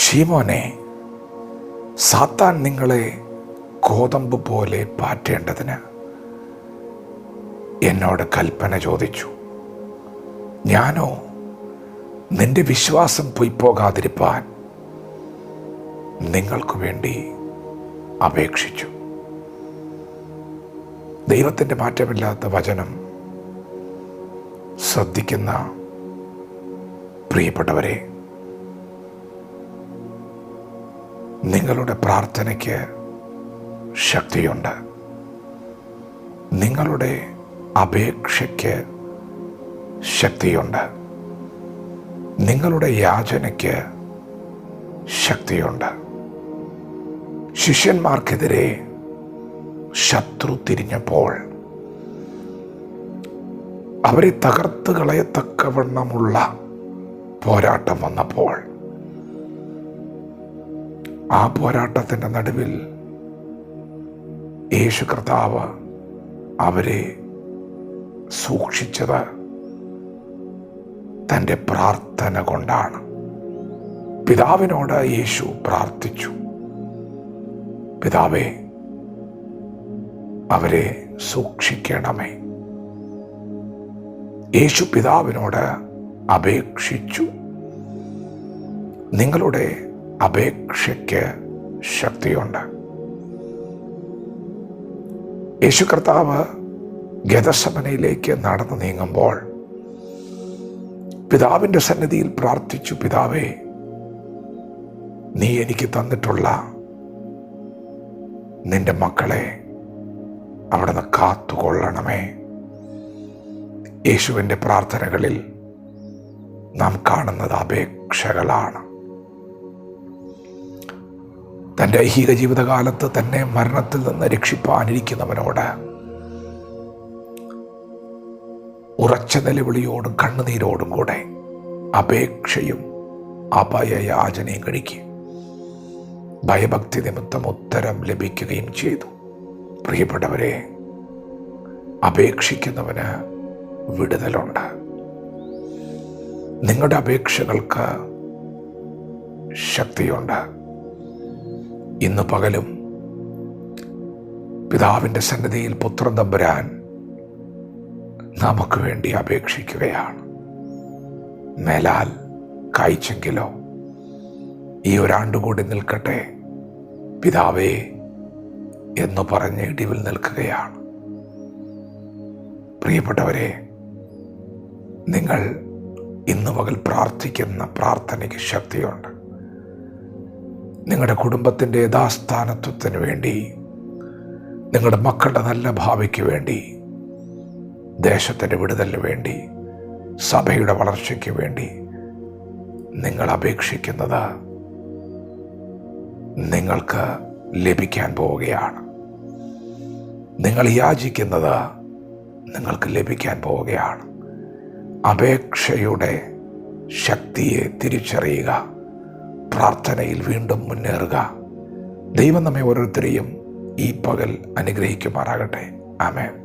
ഷീമോനെ സാത്താൻ നിങ്ങളെ ഗോതമ്പ് പോലെ പാറ്റേണ്ടതിന് എന്നോട് കൽപ്പന ചോദിച്ചു. ഞാനോ നിന്റെ വിശ്വാസം പൊയ്പോകാതിരിപ്പാൻ നിങ്ങൾക്കു വേണ്ടി അപേക്ഷിച്ചു. ദൈവത്തിന്റെ മാറ്റമില്ലാത്ത വചനം ശ്രദ്ധിക്കുന്ന പ്രിയപ്പെട്ടവരെ നിങ്ങളുടെ പ്രാർത്ഥനയ്ക്ക് ശക്തിയുണ്ട്. നിങ്ങളുടെ അപേക്ഷയ്ക്ക് ശക്തിയുണ്ട്. നിങ്ങളുടെ യാചനയ്ക്ക് ശക്തിയുണ്ട്. ശിഷ്യന്മാർക്കെതിരെ ശത്രു തിരിഞ്ഞപ്പോൾ അവരെ തകർത്ത് കളയത്തക്കവണ്ണമുള്ള പോരാട്ടം വന്നപ്പോൾ ആ പോരാട്ടത്തിന്റെ നടുവിൽ യേശു കർത്താവ് അവരെ സൂക്ഷിച്ചത് തന്റെ പ്രാർത്ഥന കൊണ്ടാണ്. പിതാവിനോട് യേശു പ്രാർത്ഥിച്ചു. പിതാവേ അവരെ സൂക്ഷിക്കണമേ. യേശു പിതാവിനോട് അപേക്ഷിച്ചു. നിങ്ങളുടെ അപേക്ഷയ്ക്ക് ശക്തിയുണ്ട്. യേശു കർത്താവ് ഗതസമനയിലേക്ക് നടന്നു നീങ്ങുമ്പോൾ പിതാവിന്റെ സന്നിധിയിൽ പ്രാർത്ഥിച്ചു പിതാവേ നീ എനിക്ക് തന്നിട്ടുള്ള നിന്റെ മക്കളെ അവിടുന്ന് കാത്തുകൊള്ളണമേ. യേശുവിന്റെ പ്രാർത്ഥനകളിൽ നാം കാണുന്നത് അപേക്ഷകളാണ്. തന്റെ ഐഹിക ജീവിതകാലത്ത് തന്നെ മരണത്തിൽ നിന്ന് രക്ഷിപ്പാനിരിക്കുന്നവനോട് ഉറച്ച നിലവിളിയോടും കണ്ണുനീരോടും കൂടെ അപേക്ഷയും അഭയയാചനയും കഴിക്കുക ഭയഭക്തി നിമിത്തം ഉത്തരം ലഭിക്കുകയും ചെയ്തു. പ്രിയപ്പെട്ടവരെ അപേക്ഷിക്കുന്നവന് വിടുതലുണ്ട്. നിങ്ങളുടെ അപേക്ഷകൾക്ക് ശക്തിയുണ്ട്. ഇന്ന് പകലും പിതാവിന്റെ സന്നിധിയിൽ പുത്രൻ തമ്പുരാൻ നമുക്ക് വേണ്ടി അപേക്ഷിക്കുകയാണ്. മേലാൽ കായ്ച്ചെങ്കിലോ ഈ ഒരാണ്ട് കൂടി നിൽക്കട്ടെ പിതാവേ എന്ന് പറഞ്ഞ് ഇടിവിൽ നിൽക്കുകയാണ്. പ്രിയപ്പെട്ടവരെ നിങ്ങൾ ഇന്ന് പകൽ പ്രാർത്ഥിക്കുന്ന പ്രാർത്ഥനയ്ക്ക് ശക്തിയുണ്ട്. നിങ്ങളുടെ കുടുംബത്തിന്റെ യഥാസ്ഥാനത്വത്തിന് വേണ്ടി നിങ്ങളുടെ മക്കളുടെ നല്ല ഭാവിക്ക് വേണ്ടി ദേശത്തിന്റെ വിടുതലിന് വേണ്ടി സഭയുടെ വളർച്ചയ്ക്ക് വേണ്ടി നിങ്ങൾ അപേക്ഷിക്കുന്നത് നിങ്ങൾക്ക് ലഭിക്കാൻ പോവുകയാണ്. നിങ്ങൾ യാചിക്കുന്നത് നിങ്ങൾക്ക് ലഭിക്കാൻ പോവുകയാണ്. അപേക്ഷയുടെ ശക്തിയെ തിരിച്ചറിയുക. പ്രാർത്ഥനയിൽ വീണ്ടും മുന്നേറുക. ദൈവം നമ്മെ ഓരോരുത്തരെയും ഈ പകൽ അനുഗ്രഹിക്കുമാറാകട്ടെ. ആമേൻ.